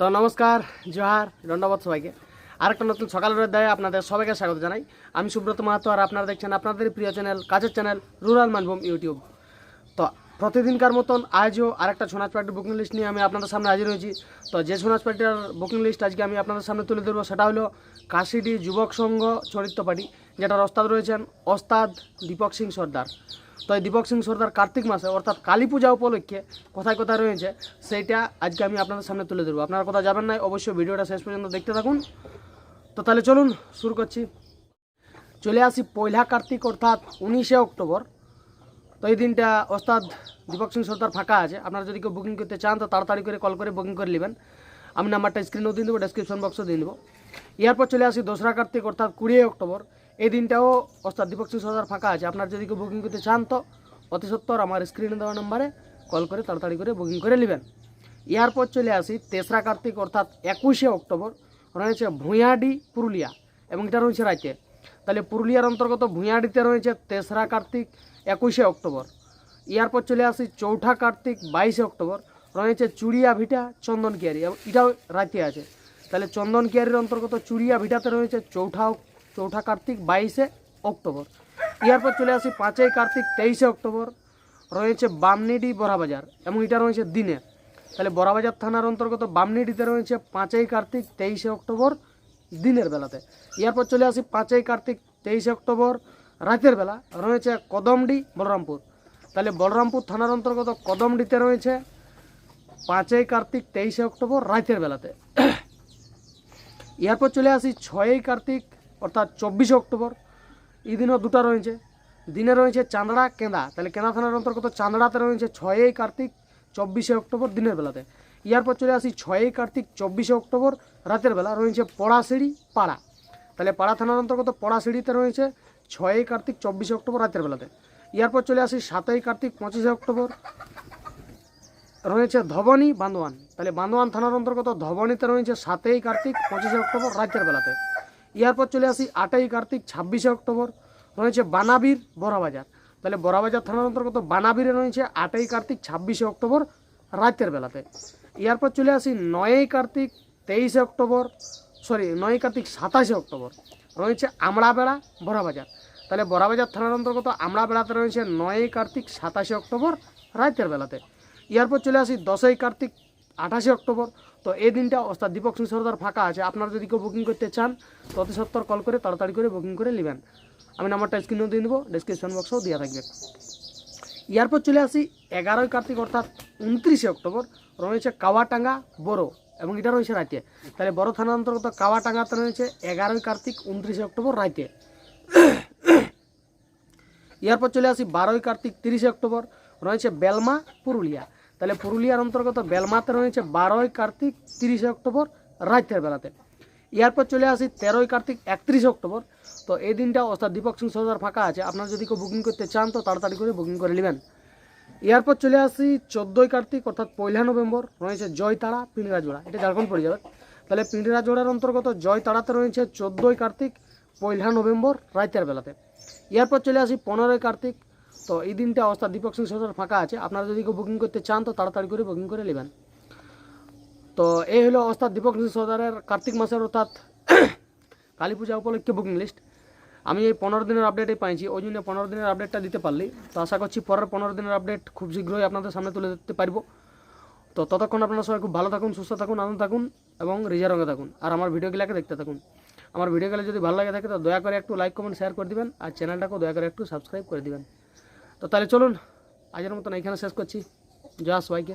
তো নমস্কার, জোহার দণ্ডবোধ সবাইকে। আরেকটা নতুন সকালের অধ্যায়ে আপনাদের সবাইকে স্বাগত জানাই। আমি সুব্রত মাহাতো আর আপনারা দেখছেন আপনাদের প্রিয় চ্যানেল, কাজের চ্যানেল, রুরাল মানভূম ইউটিউব। তো প্রতিদিনকার মতন আজও আরেকটা সোনাজ পার্টির বুকিং লিস্ট নিয়ে আমি আপনাদের সামনে হাজির হয়েছি। তো যে সোনাজ পার্টির বুকিং লিস্ট আজকে আমি আপনাদের সামনে তুলে ধরবো, সেটা হলো কাশিডি যুবক সংঘ চরিত্র পার্টি, যেটার ওস্তাদ রয়েছেন ওস্তাদ দীপক সিং সর্দার। তো এই দীপক সিং সর্দার কার্তিক মাসে, অর্থাৎ কালী পূজা উপলক্ষে কোথায় কোথায় রয়েছে, সেইটা আজকে আমি আপনাদের সামনে তুলে ধরবো। আপনারা কোথাও যাবেন না, অবশ্যই ভিডিওটা শেষ পর্যন্ত দেখতে থাকুন। তো তাহলে চলুন, শুরু করছি। চলে আসি পয়লা কার্তিক, অর্থাৎ উনিশে অক্টোবর। তো এই দিনটা ওস্তাদ দীপক সিং সর্দার ফাঁকা আছে। আপনারা যদি কেউ বুকিং করতে চান, তো তাড়াতাড়ি করে কল করে বুকিং করে নেবেন। আমি নাম্বারটা স্ক্রিনেও দিয়ে দেবো ডেসক্রিপশন বক্সও দিয়ে দেবো। এরপর চলে আসি দোসরা কার্তিক, অর্থাৎ কুড়ি অক্টোবর। এই দিনটাও ওস্তাদ দীপক সিং সর্দার ফাঁকা আছে। আপনারা যদি কেউ বুকিং করতে চান, তো অতি সত্তর আমার স্ক্রিনে দেওয়া নাম্বারে কল করে তাড়াতাড়ি করে বুকিং করে নেবেন। এরপর চলে আসি তেসরা কার্তিক, অর্থাৎ একুশে অক্টোবর, রয়েছে ভূঁয়াডি পুরুলিয়া। এবং এটা রয়েছে রাজ্যে তাহলে পুরুলিয়ার অন্তর্গত ভূঁয়াডিতে রয়েছে তেসরা কার্তিক একুশে অক্টোবর। এরপর চলে আসি চৌঠা কার্তিক বাইশে অক্টোবর, রয়েছে চুড়িয়া ভিটা চন্দন কিয়ারি এবং এটাও রাতে আছে। তাহলে চন্দন কিয়ারির অন্তর্গত চুড়িয়া ভিটাতে রয়েছে চৌঠা চৌঠা কার্তিক বাইশে অক্টোবর। এরপর চলে আসি পাঁচই কার্তিক তেইশে অক্টোবর, রয়েছে বামনিডি বড়াবাজার, এবং এটা রয়েছে দিনে তাহলে বড়াবাজার থানার অন্তর্গত বামনিডিতে রয়েছে পাঁচই কার্তিক তেইশে অক্টোবর দিনের বেলাতে। এরপর চলে আসি পাঁচই কার্তিক, তেইশে অক্টোবর, রাতের বেলা রয়েছে কদমডি, বলরামপুর। তাহলে বলরামপুর থানার অন্তর্গত কদমডিতে রয়েছে পাঁচই কার্তিক, তেইশে অক্টোবর, রাতের বেলাতে। এরপর চলে আসি ছয়ই কার্তিক, অর্থাৎ চব্বিশে অক্টোবর। এই দিনও দুটো রয়েছে। দিনে রয়েছে চাঁদড়া কেঁদা তাহলে কেঁদা থানার অন্তর্গত চাঁদড়াতে রয়েছে ছয়ই কার্তিক, চব্বিশে অক্টোবর, দিনের বেলাতে। এরপর চলে আসি ছয়ই কার্তিক, চব্বিশে অক্টোবর, রাতের বেলা রয়েছে পড়াশিড়ি, পাড়া। তাহলে পাড়া থানার অন্তর্গত পড়াশিড়িতে রয়েছে ছয়ই কার্তিক, চব্বিশে অক্টোবর, রাতের বেলাতে। এরপর চলে আসি সাতই কার্তিক, পঁচিশে অক্টোবর, রয়েছে ধবনী, বান্দোয়ান। তাহলে বান্দোয়ান থানার অন্তর্গত ধবনীতে রয়েছে সাতই কার্তিক, পঁচিশে অক্টোবর, রাতের বেলাতে। এরপর চলে আসি আটই কার্তিক, ছাব্বিশে অক্টোবর, রয়েছে বানাবীর, বড়াবাজার। তাহলে বড়াবাজার থানার অন্তর্গত বানাবীরে রয়েছে আটই কার্তিক, ছাব্বিশে অক্টোবর, রাতের বেলাতে। এরপর চলে আসি নয়ই কার্তিক, তেইশে অক্টোবর সরি নয় কার্তিক, সাতাশে অক্টোবর। রয়েছে আমড়াবেড়া বড়াবাজার। তাহলে বড়াবাজার থানার অন্তর্গত আমড়াবেড়াতে রয়েছে নয়ই কার্তিক, সাতাশে অক্টোবর, রাতের বেলাতে। এরপর চলে আসি দশই কার্তিক, আঠাশে অক্টোবর। তো এই দিনটা ওস্তাদ দীপক সিং সর্দার ফাঁকা আছে। আপনারা যদি কেউ বুকিং করতে চান অতি সত্তর কল করে তাড়াতাড়ি করে বুকিং করে নেবেন। আমি নাম্বারটা স্ক্রিনেও দিয়ে দেবো ডিসক্রিপশন বক্সেও দেওয়া থাকবে। এরপর চলে আসি এগারোই কার্তিক, অর্থাৎ উনত্রিশে অক্টোবর। রয়েছে কাওয়াটাঙ্গা বড়ো এবং এটা রয়েছে রাতে তাহলে বড় থানার অন্তর্গত কাওয়াটাঙ্গাতে রয়েছে এগারোই কার্তিক উনত্রিশে অক্টোবর রাতে এরপর চলে আসি বারোই কার্তিক তিরিশে অক্টোবর, রয়েছে বেলমা, পুরুলিয়া। তাহলে পুরুলিয়ার অন্তর্গত বেলমাতে রয়েছে বারোই কার্তিক তিরিশে অক্টোবর রাতের বেলাতে। এরপর চলে আসি তেরোই কার্তিক একত্রিশে অক্টোবর, তো এই দিনটা অর্থাৎ দীপক সিং সর্দার ফাঁকা আছে। আপনারা যদি কেউ বুকিং করতে চান তো তাড়াতাড়ি করে বুকিং করে নেবেন। এরপর চলে আসি চোদ্দোই কার্তিক, অর্থাৎ পয়লা নভেম্বর, রয়েছে জয়তাড়া পিঁড়াজোড়া এটা ঝাড়খণ্ড পড়ে যাবে। তাহলে পিঁড়াজোড়ার অন্তর্গত জয়তাড়াতে রয়েছে চোদ্দোই কার্তিক, পয়লা নভেম্বর রাতের বেলাতে। এরপর চলে আসি পনেরোই কার্তিক। তো এই দিনটা অর্থাৎ দীপক সিং সর্দার ফাঁকা আছে। আপনারা যদি কেউ বুকিং করতে চান, তো তাড়াতাড়ি করে বুকিং করে নেবেন। তো এই হলো অর্থাৎ দীপক সিং সর্দারের কার্তিক মাসের, অর্থাৎ কালী পূজা উপলক্ষে বুকিং লিস্ট আমি এই পনেরো দিনের আপডেটই পাইছি, ওই জন্য পনেরো দিনের আপডেটটা দিতে পারলি। তো আশা করছি পরের পনেরো দিনের আপডেট খুব শীঘ্রই আপনাদের সামনে তুলে দিতে পারব। তো ততক্ষণ আপনারা সবাই খুব ভালো থাকুন, সুস্থ থাকুন, আনন্দ থাকুন এবং রিজার্ভে থাকুন। আর আমার ভিডিওগুলোকে দেখতে থাকুন। আমার ভিডিওগুলো যদি ভালো লাগে থাকে, তো দয়া করে একটু লাইক কমেন্ট শেয়ার করে দিবেন। আর চ্যানেলটাকেও দয়া করে একটু সাবস্ক্রাইব করে দিবেন। তো তাহলে চলুন, আজের মতন এখানে শেষ করছি। জয় সবাইকে।